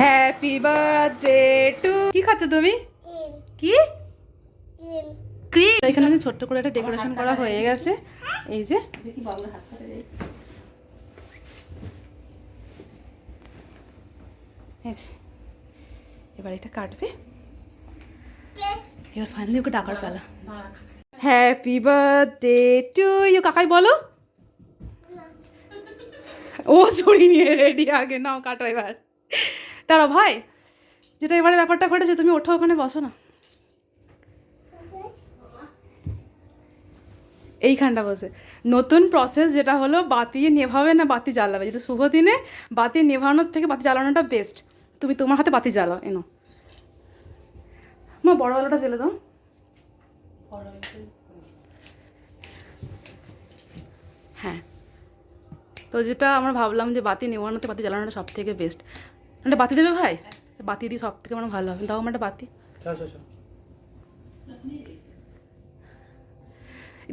Happy birthday two কি খাচ্ছ তুমি? কি? ক্রিম এখানে ছোট্ট করে একটা ডেকোরেশন করা হয়ে গেছে। এই যে। এই যে। এবার এটা কাটবে। এবার ফাইনালি ওকে ডাকার পালা। হ্যাপি বার্থডে টু ইউ কাকাই বলো। ও ছড়ি নিয়ে রেডি আগে নাও কাটো এবার। দাঁড়াও ভাই, যেটা এবারে ব্যাপারটা ঘটেছে, তুমি ওঠো ওখানে, বসো না। এইখানটা বসে। নতুন প্রসেস যেটা হলো, বাতি নেভাবে না বাতি জ্বালাবে? যেহেতু শুভ দিনে বাতি নেভানোর থেকে বাতি জ্বালানোটা বেস্ট তুমি তোমার হাতে বাতি জ্বালাও, এনো। মা বড় আলোটা জ্বেলে দাও। হ্যাঁ। তো যেটা আমরা ভাবলাম যে বাতি নেওয়ানোতে বাতি জ্বালানোটা সব থেকে বেস্ট একটা বাতি দেবে ভাই? বাতি দিয়ে সব থেকে আমার ভালো হবে। দাও আমার একটা বাতি।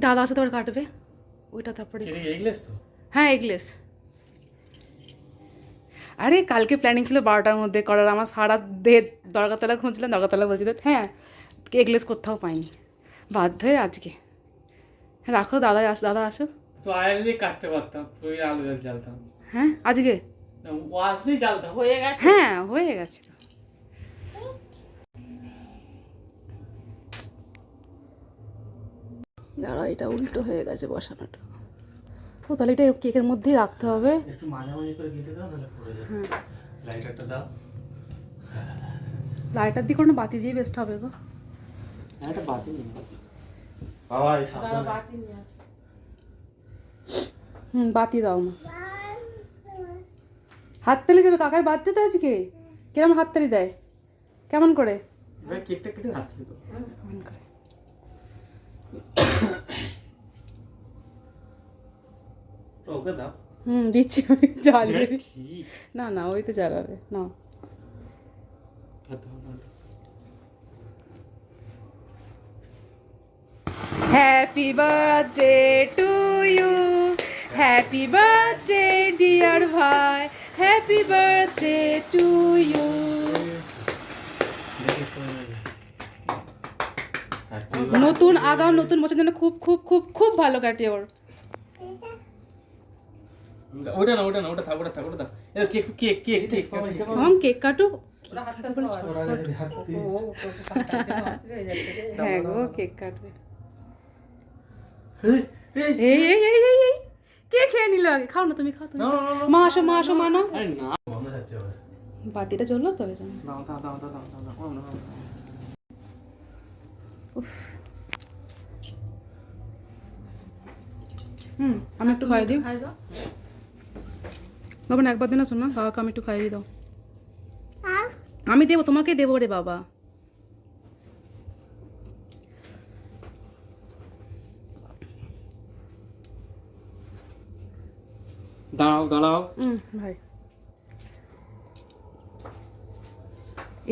দাদা আসে তারপরে কাটবে। ওইটা তারপরে হ্যাঁ এগলেস। আরে কালকে প্ল্যানিং ছিল বারোটার মধ্যে করার। আমার সারা দে দরগাতলা খুঁজছিলাম দরগাতলা বলছিল হ্যাঁ এগলেস কোথাও পাইনি। বাধ্য হয়ে আজকে। রাখো দাদা আস দাদা আসো তো দিয়ে কাটতে পারতাম ওই আলু জ্বালতাম। হ্যাঁ আজকে? হয়ে গেছে? হ্যাঁ হয়ে গেছে। দাঁড়া এটা উল্টো হয়ে গেছে বসানোটা। ও তাহলে এটা কেকের মধ্যেই রাখতে হবে। একটু মাঝামাঝি করে গেঁথে দাও নাহলে পড়ে যাবে। লাইটারটা দাও। লাইটার দিয়ে কোনো বাতি দিয়ে বেস্ট হবে গো। একটা বাতি নেই বাবা এই বাতি নিয়ে আসি। হুম বাতি দাও মা। হাততালি দেবে কাকার বাচ্চা তো আজকে। কিরম হাততালি দেয়? কেমন করে? কেকটা কেটে হাত দিত ওকে দাও। হুম দিচ্ছি আমি জ্বালিয়ে না না ওই তো জ্বালাবে না happy birthday to you happy birthday dear ভাই। হ্যাপি বার্থডে টু ইউ নতুন আগাম নতুন বছর যেন খুব খুব খুব খুব ভালো কাটে ওর ওটা না ওটা না ওটা থাক ওটা থাক ওটা থাক কেক কেক কেক কেক হ্যাঁ কেক কাটো হ্যাঁ গো কেক কাটবে এই এই এই খেয়ে নিলো আগে। খাও না তুমি খাও তুমি মা আসো মা আসো মা না। বাতিটা চলল তবে ওই হুম আমি একটু খাই দিই বাবা একবার দিন শোন না। বাবাকে আমি একটু খাইয়ে দাও। আমি দেবো তোমাকে দেবো রে বাবা। দাঁড়াও দাঁড়াও। ভাই।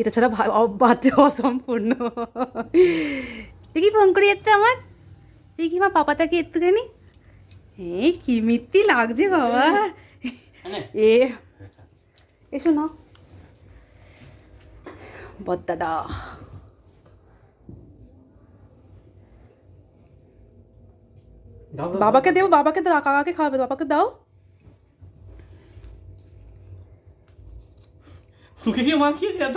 এটা ছাড়া বাচ্চা অসম্পূর্ণ এ কি ফোন করি এতে আমার। এই কি মা পাপা তাকে একটুখানি। এই কি মিত্তি লাগছে বাবা। এ এসো না দাও। বাবাকে দেবো বাবাকে দাও কাকাকে খাওয়াবে বাবাকে দাও। তোকে কি মাখিয়েছে এত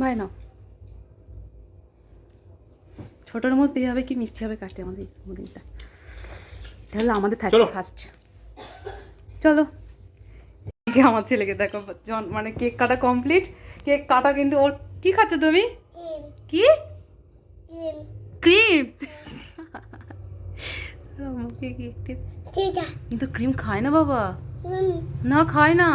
ভাই নাও ছোটোর মধ্যে হবে কি মিষ্টি হবে কাটতে আমাদের মুদিটা তাহলে আমাদের থাকে চলো। ফার্স্ট চলো। আমার ছেলেকে দেখো মানে কেক কাটা কমপ্লিট কেক কাটা কিন্তু ওর কি খাচ্ছ তুমি? কি? ক্রিম মুখে কি একটু কিন্তু ক্রিম খায় না বাবা। না খায় না।